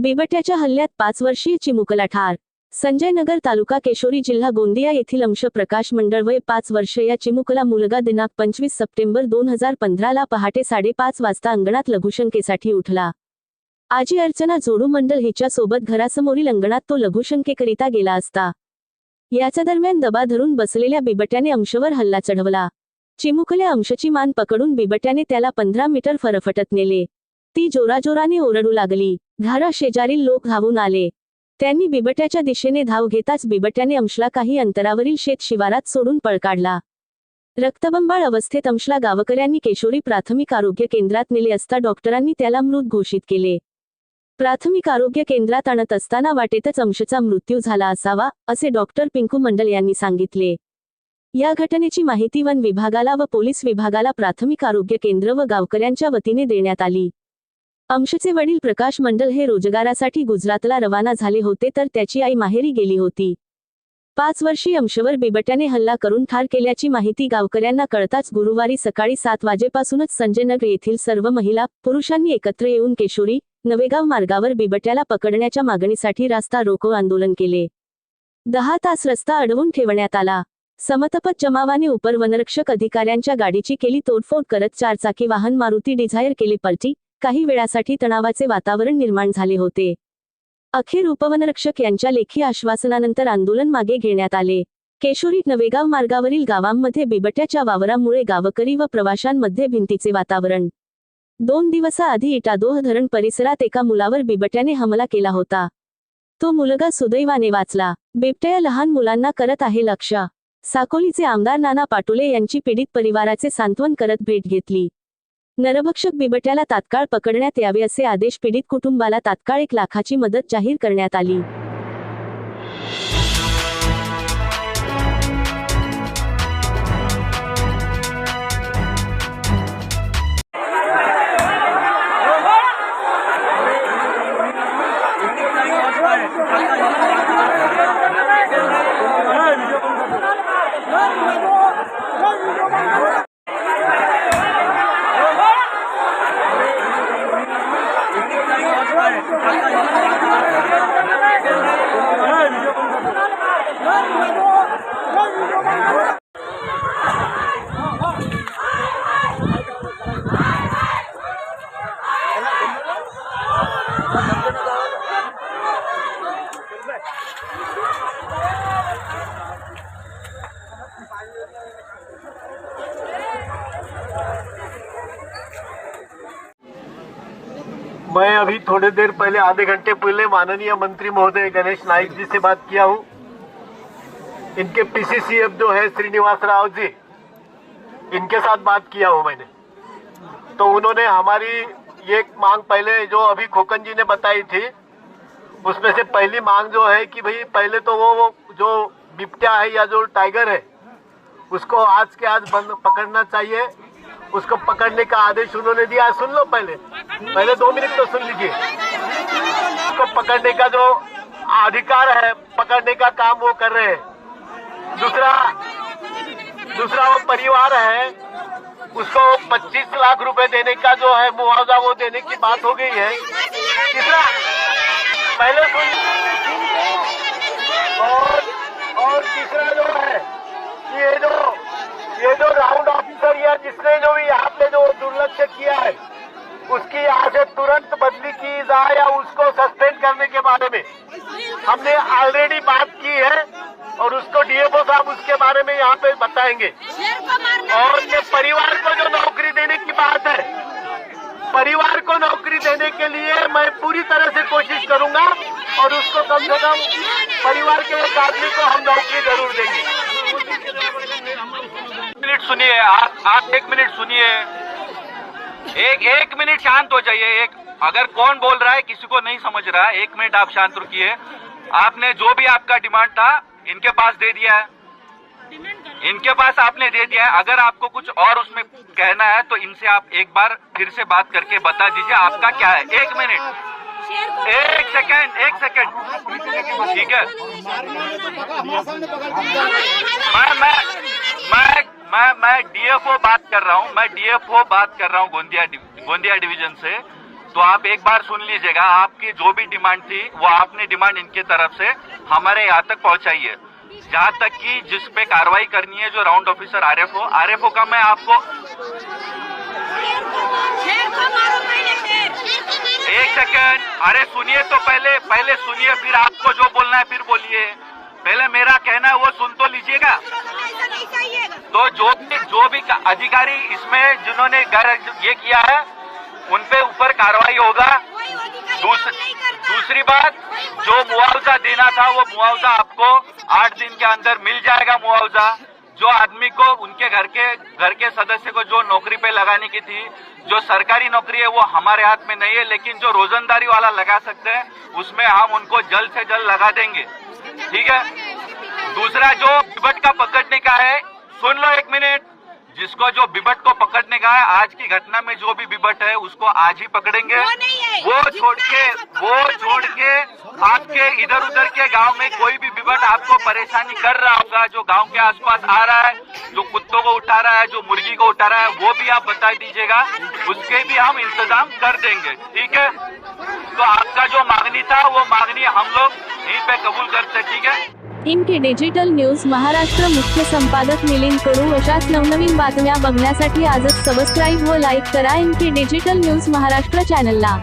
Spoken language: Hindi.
बिबट्याच्या हल्ल्यात पाच वर्षीय चिमुकला ठार संजय नगर तालुका केशोरी जिल्हा गोंदिया येथील अंश प्रकाश मंडळ वय पाच वर्ष या चिमुकला मुलगा दिनांक पंचवीस सप्टेंबर दोन हजार पंधराला पहाटे साडेपाच वाजता अंगणात लघुशंकेसाठी उठला. आजी अर्चना जोडू मंडल हिच्या सोबत घरासमोरील अंगणात तो लघुशंकेकरिता गेला असता. याच्या दरम्यान दबा धरून बसलेल्या बिबट्याने अंशवर हल्ला चढवला. चिमुकल्या अंशची मान पकडून बिबट्याने त्याला पंधरा मीटर फरफटत नेले. ती जोराजोराने ओरडू लागली. घराशेजारील लोक धावून आले. त्यांनी बिबट्याच्या दिशेने धाव घेताच बिबट्याने अंशला काही अंतरावरील शेत शिवारात सोडून पळ काढला. रक्तबंबाळ अवस्थेत अंशला गावकऱ्यांनी केशोरी प्राथमिक आरोग्य केंद्रात नेले असता डॉक्टरांनी त्याला मृत घोषित केले. प्राथमिक आरोग्य केंद्रात आणत असताना वाटेतच अंशचा मृत्यू झाला असावा असे डॉक्टर पिंकू मंडल यांनी सांगितले. या घटनेची माहिती वन विभागाला व पोलीस विभागाला प्राथमिक आरोग्य केंद्र व गावकऱ्यांच्या वतीने देण्यात आली. अंशचे वडील प्रकाश मंडल हे रोजगारासाठी गुजरातला रवाना झाले होते तर त्याची आई माहेरी गेली होती. पाच वर्षी अंशवर बिबट्याने हल्ला करून ठार केल्याची माहिती गावकऱ्यांना कळताच गुरुवारी सकाळी सात वाजेपासूनच संजयनगर येथील सर्व महिला पुरुषांनी एकत्र येऊन केशोरी नवेगाव मार्गावर बिबट्याला पकडण्याच्या मागणीसाठी रास्ता रोको आंदोलन केले. दहा तास रस्ता अडवून ठेवण्यात आला. समतपत जमावाने उपर वनरक्षक अधिकाऱ्यांच्या गाडीची केली तोडफोड करत चारचाकी वाहन मारुती डिझायर केले पलटी काही वेळासाठी तणावाचे वातावरण निर्माण झाले होते. अखेर उपवनरक्षक यांच्या लेखी आश्वासनानंतर आंदोलन मागे घेण्यात आले. केशोरी नवेगाव मार्गावरील गावांमध्ये बिबट्याच्या वावरामुळे गावकरी व प्रवाशांमध्ये भिंतीचे वातावरण. दोन दिवसाआधी इटादोह धरण परिसरात एका मुलावर बिबट्याने हमला केला होता. तो मुलगा सुदैवाने वाचला. बिबट्या लहान मुलांना करत आहे लक्ष साकोलीचे आमदार नाना पाटोले यांची पीडित परिवाराचे सांत्वन करत भेट घेतली. नरभक्षक बिबट्याला तात्काळ पकडण्यात यावे असे आदेश पीडित कुटुंबाला तात्काळ एक लाखाची मदत जाहीर करण्यात आली मैं अभी थोड़ी देर पहले, आधे घंटे पहले माननीय मंत्री महोदय गणेश नाइक जी से बात किया हूँ। इनके पीसीसीएफ जो है, श्रीनिवास राव जी, इनके साथ बात किया हूँ मैंने। तो उन्होंने हमारी ये मांग पहले जो अभी खोकन जी ने बताई थी उसमें से पहली मांग जो है कि भाई पहले तो वो जो बिपट्या है या जो टाइगर है, उसको आज के आज बंद पकड़ना चाहिए। उसको पकड़ने का आदेश उन्होंने दिया सुन लो पहले। पहले दो मिनट तो सुन लीजिए। उसको पकड़ने का जो अधिकार है, पकड़ने का काम वो कर रहे हैं। दूसरा दूसरा वो परिवार है, उसको 25 लाख रुपए देने का जो है मुआवजा वो देने की बात हो गई है। तीसरा पहले सुन और और तीसरा जो है कि ये जो ये जो राउंड ऑफिसर या जिसने जो भी यहाँ पे जो दुर्लक्ष्य किया है उसकी यहाँ से तुरंत बदली की जाए या उसको सस्पेंड करने के बारे में। हमने ऑलरेडी बात की है और उसको डीएफओ साहब उसके बारे में यहाँ पे बताएँगे। और परिवार को जो नौकरी देने की बात है परिवार को नौकरी देने के लिए मैं पूरी तरह से कोशिश करूँगा और उसको कम से कम परिवार के एक आदमी को हम नौकरी ज़रूर देंगे। मिनट सुनिए, आप आप एक मिनट सुनिए। एक एक मिनट शांत हो जाइए, एक, अगर कौन बोल रहा है, किसी को नहीं समझ रहा है एक मिनट आप शांत रुकिए। आपने जो भी आपका डिमांड था, इनके पास दे दिया है। इनके पास आपने दे दिया है। अगर आपको कुछ और उसमें कहना है तो इनसे आप एक बार फिर से बात करके बता दीजिए आपका क्या है? एक मिनट। एक सेकेंड एक सेकेंड। ठीक है। मैं मैं मैं मैं मैं डीएफओ बात कर रहा हूँ। मैं डीएफओ बात कर रहा हूँ गोंदिया गोंदिया डिवीज़न से। तो आप एक बार सुन लीजिएगा आपकी जो भी डिमांड थी वो आपने डिमांड इनके तरफ़ से हमारे यहाँ तक पहुँचाई है। जहाँ तक कि जिस पे कार्रवाई करनी है जो राउंड ऑफिसर आरएफओ आरएफओ का मैं आपको एक सेकंड। अरे सुनिए तो पहले पहले सुनिए, फिर आपको जो बोलना है फिर बोलिए। पहले मेरा कहना है, वो सुन तो लीजिएगा। तो जो भी जो भी अधिकारी इसमें जिन्होंने ये किया है उनपे ऊपर कार्रवाई होगा। कोई अधिकारी दूस, काम नहीं करता दूसरी बात जो मुआवजा देना था वो मुआवजा आपको आठ दिन के अंदर मिल जाएगा मुआवजा। जो आदमी को उनके घर के घर के सदस्य को जो नौकरी पे लगाने की थी जो सरकारी नौकरी है वो हमारे हाथ में नहीं है लेकिन जो रोजंदारी वाला लगा सकते हैं उसमें हम उनको जल्द से जल्द लगा देंगे। ठीक है? दूसरा जो बिबट का पकड़ने का है सुन लो एक मिनट। जिसको जो बिबट को पकड़ने का है आज की घटना में जो भी बिबट है उसको आज ही पकड़ेंगे। वो वो छोड़ के वो छोड़ के आपके इधर उधर के गाँव में कोई भी बिबट आपको परेशानी कर रहा होगा जो गाँव के आसपास आ रहा है जो कुत्तों को उठा रहा है जो मुर्गी को उठा रहा है वो भी आप बता दीजिएगा। उसके भी हम इंतज़ाम कर देंगे ठीक है? तो आपका जो मांगनी था वो मांगनी हम लोग यहीं पे कबूल करते ठीक है? इनके डिजिटल न्यूज महाराष्ट्र मुख्य संपादक मिलिंद कडू अशाच नवनवीन बातम्या बघण्यासाठी आजच सबस्क्राईब व लाईक करा इनके डिजिटल न्यूज महाराष्ट्र चॅनलला